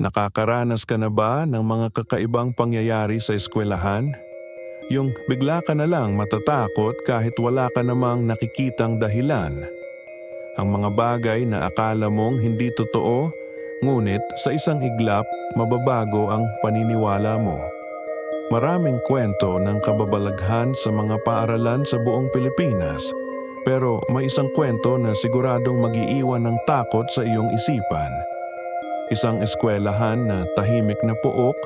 Nakakaranas ka na ba ng mga kakaibang pangyayari sa eskwelahan? Yung bigla ka na lang matatakot kahit wala ka namang nakikitang dahilan. Ang mga bagay na akala mong hindi totoo, ngunit sa isang iglap, mababago ang paniniwala mo. Maraming kwento ng kababalaghan sa mga paaralan sa buong Pilipinas, pero may isang kwento na siguradong magiiwan ng takot sa iyong isipan. Isang eskwelahan na tahimik na pook,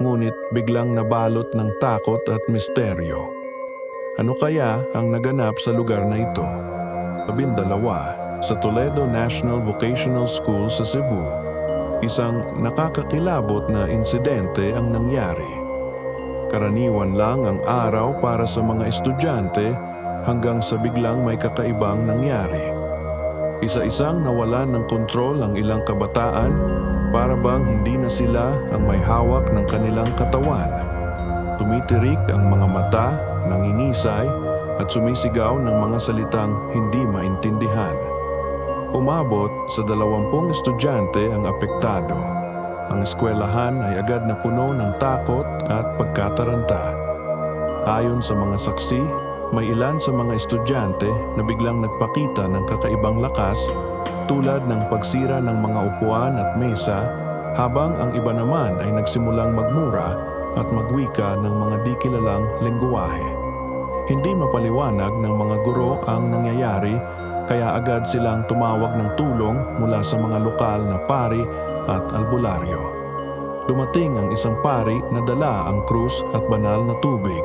ngunit biglang nabalot ng takot at misteryo. Ano kaya ang naganap sa lugar na ito? Labindalawa sa Toledo National Vocational School sa Cebu. Isang nakakakilabot na insidente ang nangyari. Karaniwan lang ang araw para sa mga estudyante hanggang sa biglang may kakaibang nangyari. Isa-isang nawalan ng kontrol ang ilang kabataan para bang hindi na sila ang may hawak ng kanilang katawan. Tumitirik ang mga mata, nangingisay at sumisigaw ng mga salitang hindi maintindihan. Umabot sa dalawampung estudyante ang apektado. Ang eskwelahan ay agad na puno ng takot at pagkataranta. Ayon sa mga saksi, may ilan sa mga estudyante na biglang nagpakita ng kakaibang lakas tulad ng pagsira ng mga upuan at mesa habang ang iba naman ay nagsimulang magmura at magwika ng mga di kilalang lengguwahe. Hindi mapaliwanag ng mga guro ang nangyayari kaya agad silang tumawag ng tulong mula sa mga lokal na pari at albularyo. Dumating ang isang pari na dala ang krus at banal na tubig.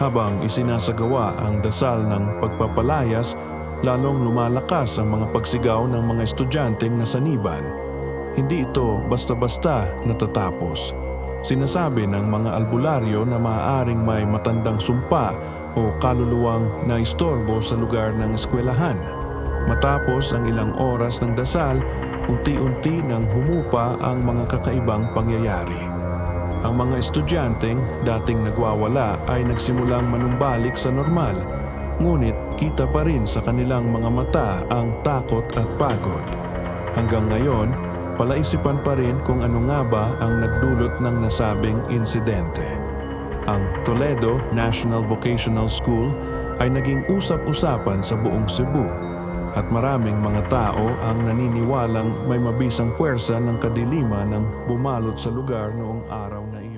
Habang isinasagawa ang dasal ng pagpapalayas, lalong lumalakas ang mga pagsigaw ng mga estudyanteng nasaniban. Hindi ito basta-basta natatapos. Sinasabi ng mga albularyo na maaaring may matandang sumpa o kaluluwang na istorbo sa lugar ng eskwelahan. Matapos ang ilang oras ng dasal, unti-unti nang humupa ang mga kakaibang pangyayari. Ang mga estudyanteng dating nagwawala ay nagsimulang manumbalik sa normal, ngunit kita pa rin sa kanilang mga mata ang takot at pagod. Hanggang ngayon, palaisipan pa rin kung ano nga ba ang nagdulot ng nasabing insidente. Ang Toledo National Vocational School ay naging usap-usapan sa buong Cebu at maraming mga tao ang naniniwalang may mabisang puwersa ng kadiliman ng bumalot sa lugar noong araw na iyon.